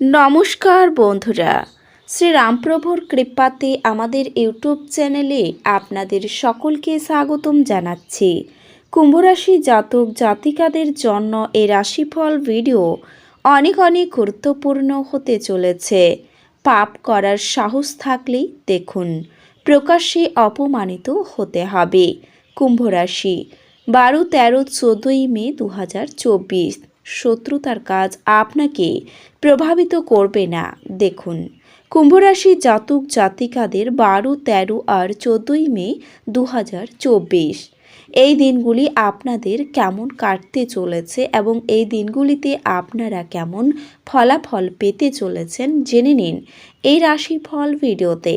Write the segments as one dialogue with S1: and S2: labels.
S1: নমস্কার বন্ধুরা। শ্রী রামপ্রভুর কৃপাতে আমাদের ইউটিউব চ্যানেলে আপনাদের সকলকে স্বাগতম জানাচ্ছি। কুম্ভরাশি জাতক জাতিকাদের জন্য এই রাশিফল ভিডিও অনেক অনেক গুরুত্বপূর্ণ হতে চলেছে। পাপ করার সাহস থাকলেই দেখুন, প্রকাশ্যে অপমানিত হতে হবে। কুম্ভরাশি বারো তেরো চোদ্দোই মে দু হাজার চব্বিশ। শত্রুতার কাজ আপনাকে প্রভাবিত করবে না। দেখুন, কুম্ভরাশি জাতক জাতিকাদের বারো, তেরো আর চোদ্দোই মে দু হাজার চব্বিশ। এই দিনগুলি আপনাদের কেমন কাটতে চলেছে এবং এই দিনগুলিতে আপনারা কেমন ফলাফল পেতে চলেছেন জেনে নিন এই রাশিফল ভিডিওতে।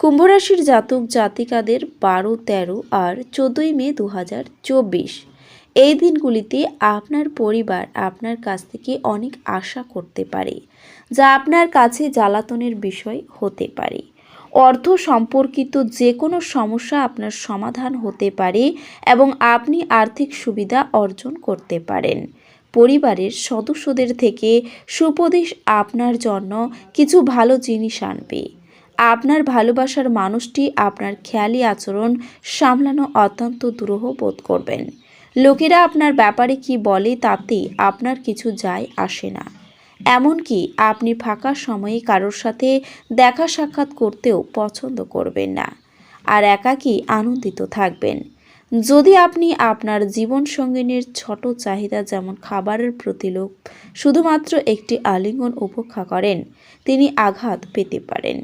S1: কুম্ভরাশির জাতক জাতিকাদের বারো, তেরো আর চোদ্দোই মে দু হাজার চব্বিশ। এই দিনগুলিতে আপনার পরিবার আপনার কাছ থেকে অনেক আশা করতে পারে, যা আপনার কাছে জ্বালাতনের বিষয় হতে পারে। অর্থ সম্পর্কিত যে কোনো সমস্যা আপনার সমাধান হতে পারে এবং আপনি আর্থিক সুবিধা অর্জন করতে পারেন। পরিবারের সদস্যদের থেকে সুপদেশ আপনার জন্য কিছু ভালো জিনিস আনবে। আপনার ভালোবাসার মানুষটি আপনার খেয়ালি আচরণ সামলানো অত্যন্ত দুরূহ বোধ করবেন। লোকেরা আপনার ব্যাপারে কি বলে তাতে আপনার কিছু যায় আসে না। এমনকি আপনি ফাঁকা সময়ে কারোর সাথে দেখা সাক্ষাৎ করতেও পছন্দ করবেন না আর একাকী আনন্দিত থাকবেন। যদি আপনি আপনার জীবন সঙ্গিনীর ছোট চাহিদা যেমন খাবারের প্রতি লোভ শুধুমাত্র একটি আলিঙ্গন উপেক্ষা করেন, তিনি আঘাত পেতে পারেন।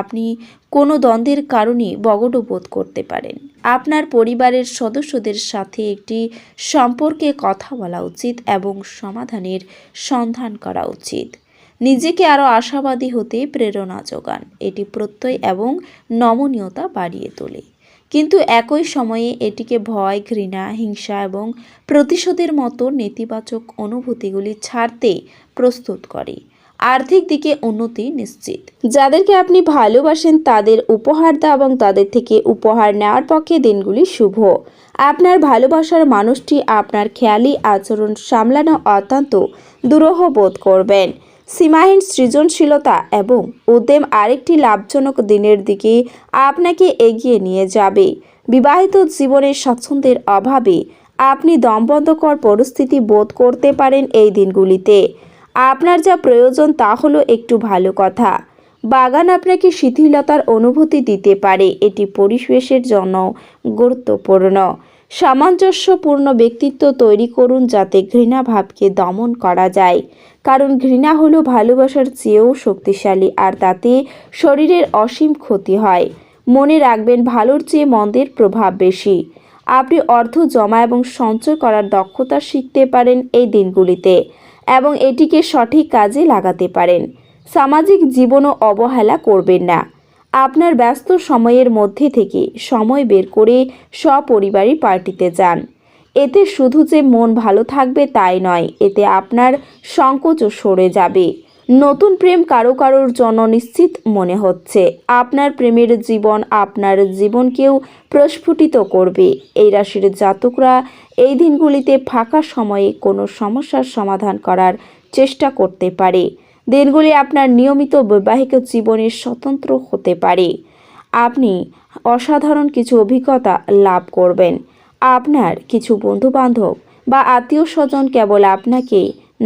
S1: আপনি কোনো দ্বন্দ্বের কারণে বগড বোধ করতে পারেন। আপনার পরিবারের সদস্যদের সাথে একটি সম্পর্কে কথা বলা উচিত এবং সমাধানের সন্ধান করা উচিত। নিজেকে আরও আশাবাদী হতে প্রেরণা যোগান। এটি প্রত্যয় এবং নমনীয়তা বাড়িয়ে তোলে। কিন্তু একই সময়ে এটিকে ভয়, ঘৃণা, হিংসা এবং প্রতিশোধের মতো নেতিবাচক অনুভূতিগুলি ছাড়তে প্রস্তুত করে। আর্থিক দিকে উন্নতি নিশ্চিত। যাদেরকে আপনি ভালোবাসেন তাদের উপহার দেওয়া এবং তাদের থেকে উপহার নেওয়ার পক্ষে দিনগুলি শুভ। আপনার ভালোবাসার মানুষটি আপনার খেয়ালি আচরণ সামলানো অত্যন্ত দুরূহ বোধ করবেন। সীমাহীন সৃজনশীলতা এবং উদ্যম আরেকটি লাভজনক দিনের দিকে আপনাকে এগিয়ে নিয়ে যাবে। বিবাহিত জীবনের স্বাচ্ছন্দ্যের অভাবে আপনি দমবন্ধকর পরিস্থিতি বোধ করতে পারেন এই দিনগুলিতে। আপনার যা প্রয়োজন তা হলো একটু ভালো কথা। বাগান আপনাকে শিথিলতার অনুভূতি দিতে পারে, এটি পরিবেশের জন্য গুরুত্বপূর্ণ। সামঞ্জস্যপূর্ণ ব্যক্তিত্ব তৈরি করুন যাতে ঘৃণা ভাবকে দমন করা যায়। কারণ ঘৃণা হলো ভালোবাসার চেয়েও শক্তিশালী, আর তাতে শরীরের অসীম ক্ষতি হয়। মনে রাখবেন, ভালোর চেয়ে মন্দের প্রভাব বেশি। আপনি অর্থ জমা এবং সঞ্চয় করার দক্ষতা শিখতে পারেন এই দিনগুলিতে। এবং এটিকে সঠিক কাজে লাগাতে পারেন। সামাজিক জীবনও অবহেলা করবেন না। আপনার ব্যস্ত সময়ের মধ্যে থেকে সময় বের করে সপরিবারই পার্টিতে যান। এতে শুধু যে মন ভালো থাকবে তাই নয়, এতে আপনার সংকোচও সরে যাবে। নতুন প্রেম কারও কারোর জন্য নিশ্চিত মনে হচ্ছে। আপনার প্রেমের জীবন আপনার জীবনকেও প্রস্ফুটিত করবে। এই রাশির জাতকরা এই দিনগুলিতে ফাঁকা সময়ে কোনো সমস্যার সমাধান করার চেষ্টা করতে পারে। দিনগুলি আপনার নিয়মিত বৈবাহিক জীবনের স্বতন্ত্র হতে পারে। আপনি অসাধারণ কিছু অভিজ্ঞতা লাভ করবেন। আপনার কিছু বন্ধুবান্ধব বা আত্মীয় স্বজন কেবল আপনাকে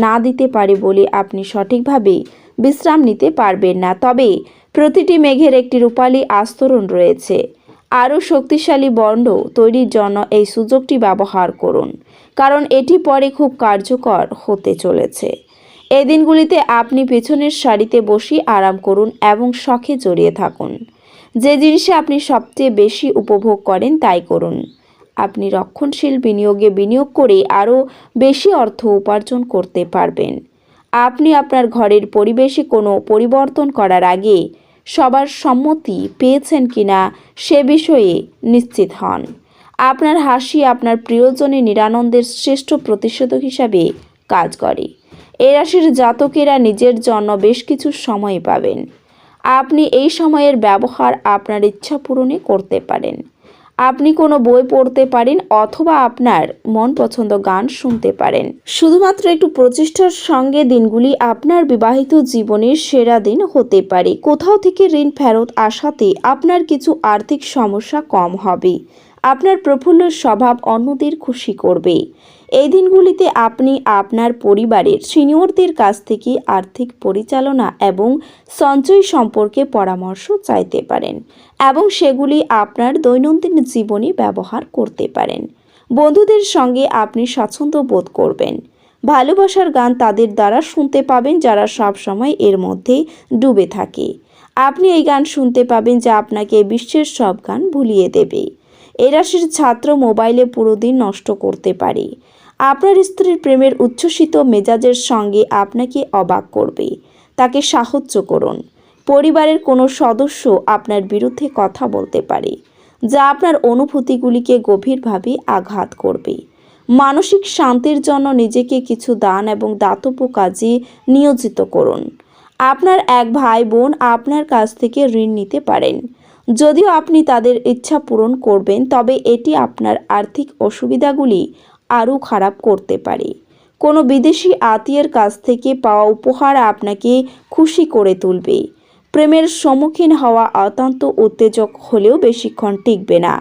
S1: না দিতে পারে বলে আপনি সঠিকভাবে বিশ্রাম নিতে পারবেন না। তবে প্রতিটি মেঘের একটি রূপালী আস্তরণ রয়েছে। আরও শক্তিশালী বন্ড তৈরির জন্য এই সুযোগটি ব্যবহার করুন, কারণ এটি পরে খুব কার্যকর হতে চলেছে। এই দিনগুলিতে আপনি পেছনের সারিতে বসে আরাম করুন এবং শখে জড়িয়ে থাকুন। যে জিনিসে আপনি সবচেয়ে বেশি উপভোগ করেন তাই করুন। আপনি রক্ষণশীল বিনিয়োগে বিনিয়োগ করে আরও বেশি অর্থ উপার্জন করতে পারবেন। আপনি আপনার ঘরের পরিবেশে কোনো পরিবর্তন করার আগে সবার সম্মতি পেয়েছেন কিনা সে বিষয়ে নিশ্চিত হন। আপনার হাসি আপনার প্রিয়জনে নিরানন্দের শ্রেষ্ঠ প্রতিষেধক হিসাবে কাজ করে। এ রাশির জাতকেরা নিজের জন্য বেশ কিছু সময় পাবেন। আপনি এই সময়ের ব্যবহার আপনার ইচ্ছা পূরণে করতে পারেন। আপনি কোনো বই পড়তে পারেন অথবা আপনার মন পছন্দ গান শুনতে পারেন। শুধুমাত্র একটু প্রচেষ্টার সঙ্গে দিনগুলি আপনার বিবাহিত জীবনের সেরা দিন হতে পারে। কোথাও থেকে ঋণ ফেরত আসাতে আপনার কিছু আর্থিক সমস্যা কম হবে। আপনার প্রফুল্ল স্বভাব অন্যদের খুশি করবে। এই দিনগুলিতে আপনি আপনার পরিবারের সিনিয়রদের কাছ থেকে আর্থিক পরিচালনা এবং সঞ্চয় সম্পর্কে পরামর্শ চাইতে পারেন এবং সেগুলি আপনার দৈনন্দিন জীবনে ব্যবহার করতে পারেন। বন্ধুদের সঙ্গে আপনি স্বাচ্ছন্দ্য বোধ করবেন। ভালোবাসার গান তাদের দ্বারা শুনতে পাবেন যারা সবসময় এর মধ্যে ডুবে থাকে। আপনি এই গান শুনতে পাবেন যা আপনাকে বিশ্বের সব গান ভুলিয়ে দেবে। এ রাশির ছাত্র মোবাইলে পুরো দিন নষ্ট করতে পারে। আপনার স্ত্রীর প্রেমের উচ্ছ্বসিত মেজাজের সঙ্গে আপনাকে অবাক করবে। তাকে সাহায্য করুন। পরিবারের কোনো সদস্য আপনার বিরুদ্ধে কথা বলতে পারে, যা আপনার অনুভূতিগুলিকে গভীরভাবে আঘাত করবে। মানসিক শান্তির জন্য নিজেকে কিছু দান এবং দাতব্য কাজে নিয়োজিত করুন। আপনার এক ভাই বোন আপনার কাছ থেকে ঋণ নিতে পারেন। যদিও আপনি তাদের ইচ্ছা পূরণ করবেন, তবে এটি আপনার আর্থিক অসুবিধাগুলি আরও খারাপ করতে পারে। কোনো বিদেশি আত্মীয়ের কাছ থেকে পাওয়া উপহার আপনাকে খুশি করে তুলবে। প্রেমের সম্মুখীন হওয়া অত্যন্ত উত্তেজক হলেও বেশিক্ষণ টিকবে না।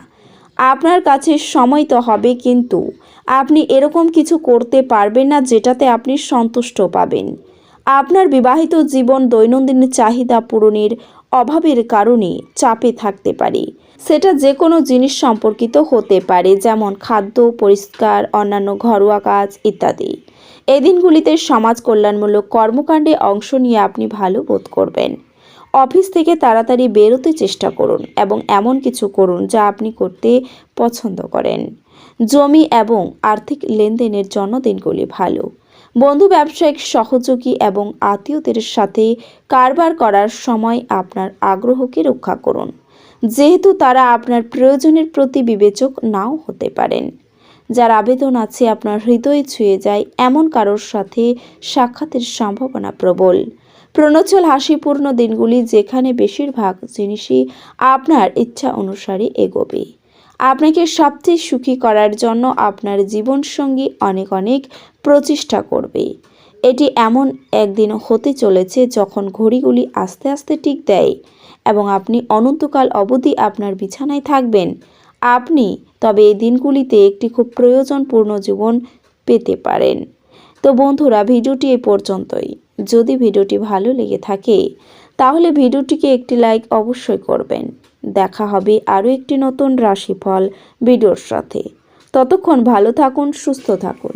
S1: আপনার কাছে সময় তো হবে কিন্তু, আপনি এরকম কিছু করতে পারবেন না যেটাতে আপনি সন্তুষ্ট পাবেন। আপনার বিবাহিত জীবন দৈনন্দিন চাহিদা পূরণের অভাবের কারণে চাপে থাকতে পারে। সেটা যে কোনো জিনিস সম্পর্কিত হতে পারে, যেমন খাদ্য, পরিষ্কার, অন্যান্য ঘরোয়া কাজ ইত্যাদি। এই দিনগুলিতে সমাজ কল্যাণমূলক কর্মকাণ্ডে অংশ নিয়ে আপনি ভালো বোধ করবেন। অফিস থেকে তাড়াতাড়ি বেরোতে চেষ্টা করুন এবং এমন কিছু করুন যা আপনি করতে পছন্দ করেন। জমি এবং আর্থিক লেনদেনের জন্য দিনগুলি ভালো। বন্ধু ব্যবসায়িক সহযোগী এবং আত্মীয়দের সাথে কারবার করার সময় আপনার আগ্রহকে রক্ষা করুন। যেহেতু তারা আপনার প্রয়োজনের প্রতি বিবেচক নাও হতে পারেন। যার আবেদন আছে আপনার হৃদয়ে ছুঁয়ে যায়, এমন কারোর সাথে সাক্ষাতের সম্ভাবনা প্রবল। প্রণোচল হাসিপূর্ণ দিনগুলি যেখানে বেশিরভাগ জিনিসই আপনার ইচ্ছা অনুসারে এগোবে। আপনাকে সবচেয়ে সুখী করার জন্য আপনার জীবনসঙ্গী অনেক অনেক প্রচেষ্টা করবে। এটি এমন একদিন হতে চলেছে যখন ঘড়িগুলি আস্তে আস্তে টিক দেয় এবং আপনি অনন্তকাল অবধি আপনার বিছানায় থাকবেন। আপনি তবে এই দিনগুলিতে একটি খুব প্রয়োজনপূর্ণ জীবন পেতে পারেন। তো বন্ধুরা, ভিডিওটি এ পর্যন্তই। যদি ভিডিওটি ভালো লেগে থাকে, তাহলে ভিডিওটিকে একটি লাইক অবশ্যই করবেন। দেখা হবে আরও একটি নতুন রাশিফল ভিডিওর সাথে। ততক্ষণ ভালো থাকুন, সুস্থ থাকুন।